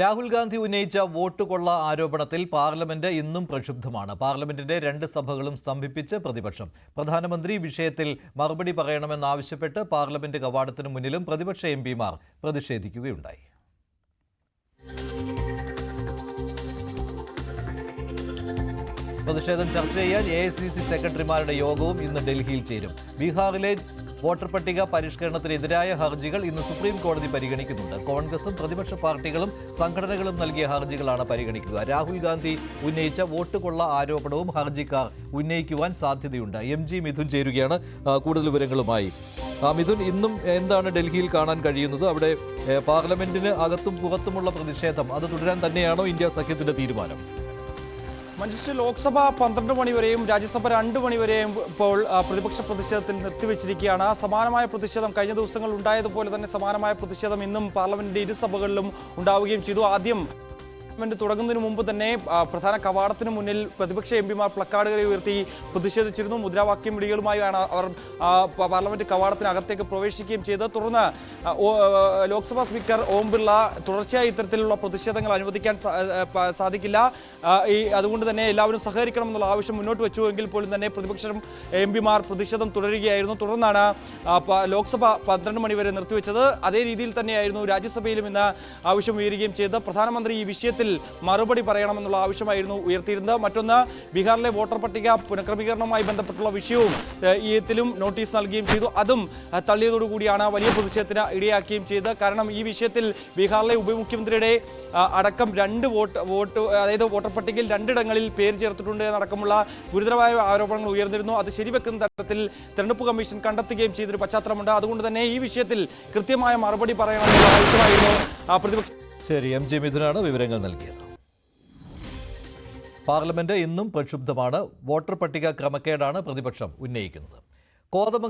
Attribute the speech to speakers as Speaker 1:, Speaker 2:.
Speaker 1: രാഹുൽ ഗാന്ധി ഉന്നയിച്ച വോട്ട് കൊള്ള ആരോപണത്തിൽ പാർലമെന്റ് ഇന്നും പ്രക്ഷുബ്ധമാണ്. പാർലമെന്റിന്റെ രണ്ട് സഭകളും സ്തംഭിപ്പിച്ച് പ്രതിപക്ഷം. പ്രധാനമന്ത്രി വിഷയത്തിൽ മറുപടി പറയണമെന്നാവശ്യപ്പെട്ട് പാർലമെന്റ് കവാടത്തിനു മുന്നിലും പ്രതിപക്ഷ എം പ്രതിഷേധിക്കുകയുണ്ടായി. പ്രതിഷേധം ചർച്ച ചെയ്യാൻ എ സി സി സെക്രട്ടറിമാരുടെ യോഗവും ഇന്ന് ഡൽഹിയിൽ ചേരും. ബീഹാറിലെ വോട്ടർ പട്ടിക പരിഷ്കരണത്തിനെതിരായ ഹർജികൾ ഇന്ന് സുപ്രീം കോടതി പരിഗണിക്കുന്നുണ്ട്. കോൺഗ്രസും പ്രതിപക്ഷ പാർട്ടികളും സംഘടനകളും നൽകിയ ഹർജികളാണ് പരിഗണിക്കുക. രാഹുൽ ഗാന്ധി ഉന്നയിച്ച വോട്ട് കൊള്ള ആരോപണവും ഹർജിക്കാർ ഉന്നയിക്കുവാൻ സാധ്യതയുണ്ട്. എം ജി മിഥുൻ ചേരുകയാണ് കൂടുതൽ വിവരങ്ങളുമായി. മിഥുൻ ഇന്നും എന്താണ് ഡൽഹിയിൽ കാണാൻ കഴിയുന്നത്? അവിടെ പാർലമെന്റിന് അകത്തും പുറത്തുമുള്ള പ്രതിഷേധം. അത് തുടരാൻ തന്നെയാണോ ഇന്ത്യ സഖ്യത്തിന്റെ തീരുമാനം?
Speaker 2: മനുഷ്യ ലോക്സഭ പന്ത്രണ്ട് മണിവരെയും രാജ്യസഭ രണ്ട് മണിവരെയും ഇപ്പോൾ പ്രതിപക്ഷ പ്രതിഷേധത്തിൽ നിർത്തിവെച്ചിരിക്കുകയാണ്. സമാനമായ പ്രതിഷേധം കഴിഞ്ഞ ദിവസങ്ങൾ ഉണ്ടായതുപോലെ തന്നെ സമാനമായ പ്രതിഷേധം ഇന്നും പാർലമെന്റിന്റെ ഇരുസഭകളിലും ഉണ്ടാവുകയും ചെയ്തു. ആദ്യം പാർലമെന്റ് തുടങ്ങുന്നതിന് മുമ്പ് തന്നെ പ്രധാന കവാടത്തിന് മുന്നിൽ പ്രതിപക്ഷ എം പിമാർ പ്ലക്കാർഡുകൾ ഉയർത്തി പ്രതിഷേധിച്ചിരുന്നു. മുദ്രാവാക്യം വിളികളുമായാണ് അവർ പാർലമെന്റ് കവാടത്തിനകത്തേക്ക് പ്രവേശിക്കുകയും ചെയ്തത്. തുടർന്ന് ലോക്സഭാ സ്പീക്കർ ഓം ബിർള തുടർച്ചയായി ഇത്തരത്തിലുള്ള പ്രതിഷേധങ്ങൾ അനുവദിക്കാൻ സാധിക്കില്ല. ഈ അതുകൊണ്ട് തന്നെ എല്ലാവരും സഹകരിക്കണം എന്നുള്ള ആവശ്യം മുന്നോട്ട് വെച്ചു എങ്കിൽ പോലും തന്നെ പ്രതിപക്ഷം എം പിമാർ പ്രതിഷേധം തുടരുകയായിരുന്നു. തുടർന്നാണ് ലോക്സഭ പന്ത്രണ്ട് മണിവരെ നിർത്തിവെച്ചത്. അതേ രീതിയിൽ തന്നെയായിരുന്നു രാജ്യസഭയിലും ഇന്ന് ആവശ്യം ഉയരുകയും ചെയ്തത്. പ്രധാനമന്ത്രി ഈ വിഷയത്തിൽ മറുപടി പറയണമെന്നുള്ള ആവശ്യമായിരുന്നു ഉയർത്തിയിരുന്നത്. മറ്റൊന്ന് ബീഹാറിലെ വോട്ടർ പട്ടിക പുനഃക്രമീകരണവുമായി ബന്ധപ്പെട്ടുള്ള വിഷയവും ഇതിലും നോട്ടീസ് നൽകുകയും ചെയ്തു. അതും തള്ളിയതോടുകൂടിയാണ് വലിയ പ്രതിഷേധത്തിന് ഇടയാക്കുകയും ചെയ്തത്. കാരണം ഈ വിഷയത്തിൽ ബീഹാറിലെ ഉപമുഖ്യമന്ത്രിയുടെ അടക്കം രണ്ട് വോട്ട് വോട്ട് അതായത് വോട്ടർ പട്ടികയിൽ രണ്ടിടങ്ങളിൽ പേര് ചേർത്തിട്ടുണ്ട് എന്നടക്കമുള്ള ഗുരുതരമായ ആരോപണങ്ങൾ ഉയർന്നിരുന്നു. അത് ശരിവെക്കുന്ന തരത്തിൽ തെരഞ്ഞെടുപ്പ് കമ്മീഷൻ കണ്ടെത്തുകയും ചെയ്തൊരു പശ്ചാത്തലമുണ്ട്. അതുകൊണ്ട് തന്നെ ഈ വിഷയത്തിൽ കൃത്യമായ മറുപടി പറയണമെന്നുള്ള ആവശ്യമായിരുന്നു പ്രതിപക്ഷ
Speaker 1: ശരി എം ജെ മിഥുനാണ് വിവരങ്ങൾ നൽകിയത്. പാർലമെന്റ് ഇന്നും പ്രക്ഷുബ്ധമാണ്. വോട്ടർ പട്ടിക ക്രമക്കേടാണ് പ്രതിപക്ഷം ഉന്നയിക്കുന്നത്. കോതമംഗലം